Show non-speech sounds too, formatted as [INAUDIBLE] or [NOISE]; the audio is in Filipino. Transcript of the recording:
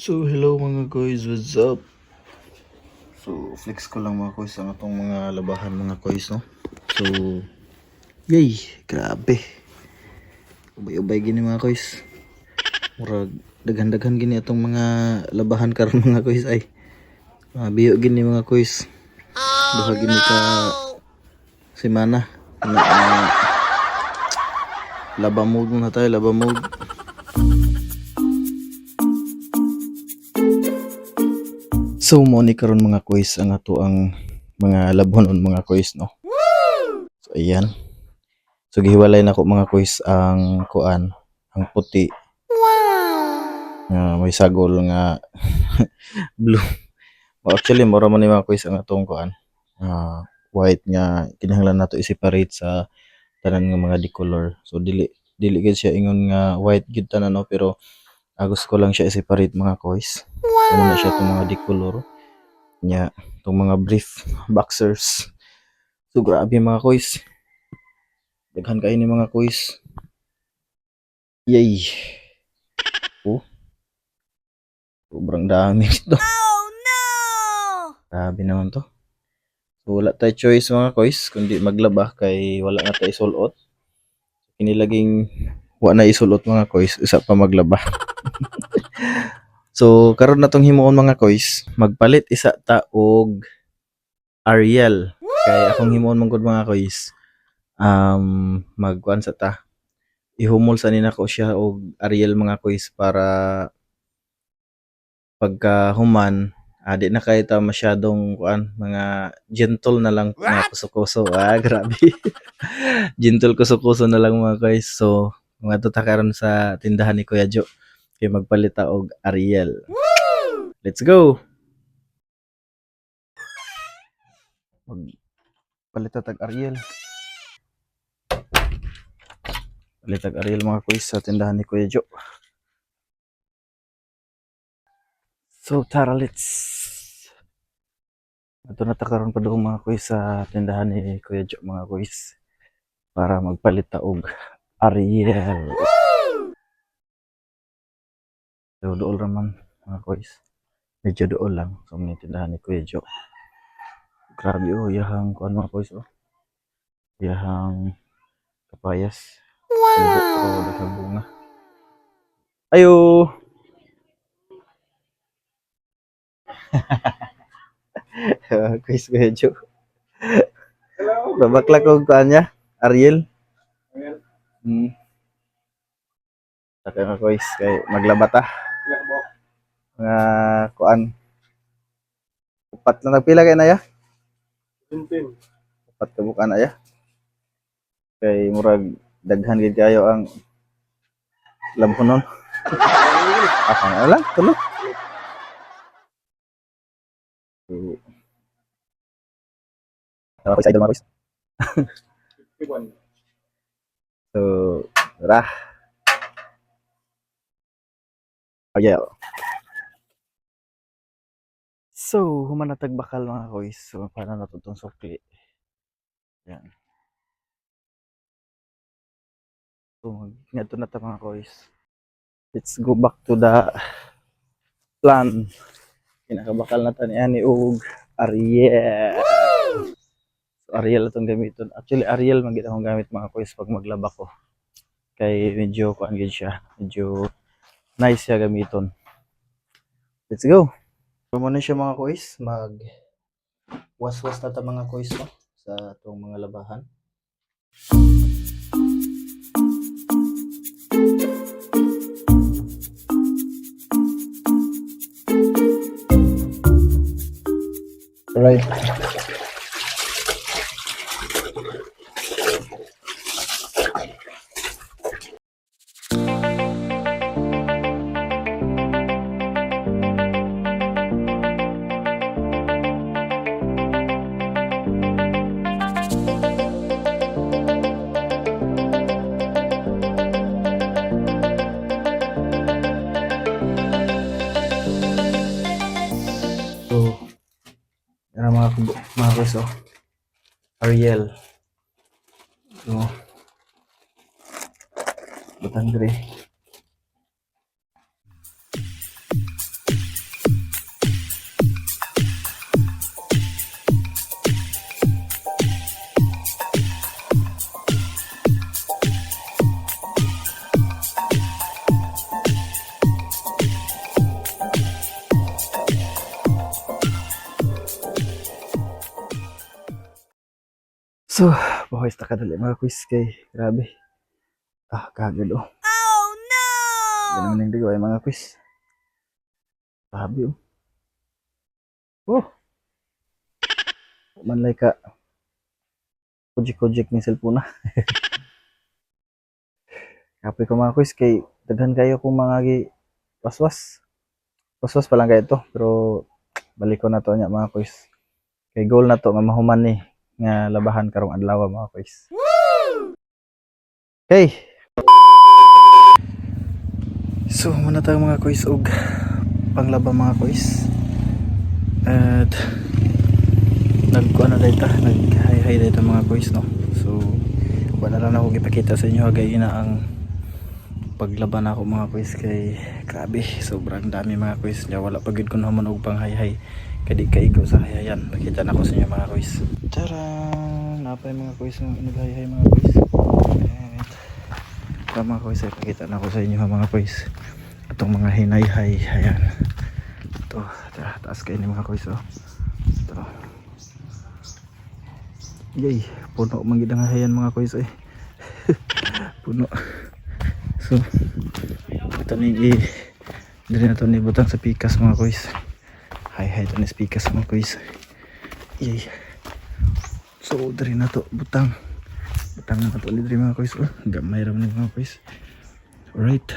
So, hello mga guys, what's up? So, flex ko lang mga guys ang atong mga labahan mga guys, no? So, yay, grabe. Ubay-ubay gini mga guys. Murag, daghan-daghan gini atong mga labahan karon [LAUGHS] mga guys ay. Mga biyo gini mga guys. Duha gini ka semana. Na, uh, laba mode muna tayo, laba. So mo ni karon mga quiz ang ato ang mga labonon mga quiz no. So ayan. So gihiwalay na ko mga quiz ang kuan ang puti. Nga may sagol nga [LAUGHS] blue. Well, actually mura man ni mga quiz ang atong kuan. Ah, white nga kinahanglan nato i-separate sa tanan nga mga decolor. So dili dili gid siya ingon nga white gid tanan no pero agos ko lang siya i-separate mga quiz. Muna siya itong mga decolor nya itong mga brief boxers. So grabe mga kois daghan kayo ni mga kois yay! Oh. Sobrang dami [LAUGHS] ito Oh no! grabe naman to. So wala tayo choice mga kois kundi maglaba kay wala nga tayo sulot kinilaging wala na isulot mga kois isa pa maglaba [LAUGHS] So, karon na tong himuon mga kois, magpalit isa ta og Ariel. Kay akong himuon mong mga kois, um, magkuan sa ta. Ihumol sa nina ko siya og Ariel mga kois para pagka human, ah, di na kayo ta masyadong kuan, mga gentle na lang nga kuso-kuso. Ah, [LAUGHS] grabe. gentle kuso-kuso na lang mga kois. So, mga tuta karon sa tindahan ni Kuya Jo kay magpalit ta og Ariel. Let's go. Magpalit ta tag Ariel. Palit tag Ariel mga kuys sa tindahan ni Kuya Jo. So tara let's. Ito na ta karon pa doon mga kuys sa tindahan ni Kuya Jo mga kuys para magpalit og Ariel. So, dool raman mga kuys. Medyo dool lang sa mga tindahan ni Kuya Jo. Grabe oh, yahang kuan mga kuys oh. Yahang kapayas. Wow! Wow! daghang bunga. Ayo! [LAUGHS] kuys Kuya Jo. Hello. Babakla ko kuan niya, Ariel. Ariel. Hmm. Taka nga kuys kay maglaba Nga kuan. Upat na nagpila kay na ya? Tintin. upat ka buka na ya kay murag daghan gid kayo ang lampunon [LAUGHS] ako na lang tulo so Tawa ko sa idol mga boys. 51. So, tara. Ariel. So, humanatag bakal mga boys. So, para natutong sukli. Yan. So, nga na ta mga boys. Let's go back to the plan. Kinakabakal na ta ni Ani ug Ariel. So, Ariel itong gamiton. Actually, Ariel man akong gamit mga boys pag maglaba ko. Kay medyo kuan siya. Medyo nice siya gamiton. Let's go. Muna siya mga boys. Mag was-was na ta mga boys no? sa itong mga labahan. Right. Boys, oh. Ariel. So, butang dire. So, buhay sa kadali mga quiz kay grabe. Ah, kagad oh. Oh no! Ganun yung digo mga quiz. Grabe oh. Oh. Man like ka. Kujik-kujik ni cellphone [LAUGHS] na. Kapoy ko mga quiz kay daghan kayo kung mga gi waswas. Waswas pa lang kayo to pero balik ko na to nya mga quiz. Kay goal na to nga mahuman ni nga labahan karong adlaw mga quiz. Okay. So, muna tayo mga quiz og panglaba mga quiz. At nagkuha na dito, nag-hi-hi dito mga quiz no. So, wala na lang ako ipakita sa inyo hagay na ang paglaban ako mga quiz kay grabe sobrang dami mga quiz niya wala pagid ko naman og pang hi-hi kadi kaigo sa hayayan. Nakita na ko sa inyo mga quiz Taran! Napay mga quiz ng nag-hi-hi mga At, ito mga quiz ay pakita na ko sa inyo mga quiz itong mga hinay-hay ayan. Ito ta- taas kayo ni mga quiz oh. Ito. Yay! Puno manggid ang hayan mga quiz eh. [LAUGHS] Puno. So ito ni i dili na ito ni butang sa pikas mga quiz hi hi ito ni pikas mga quiz. Yay. So diri na to. Butang. Butang na to ulit diri mga quiz. Oh gamay ra man ni mga quiz. Alright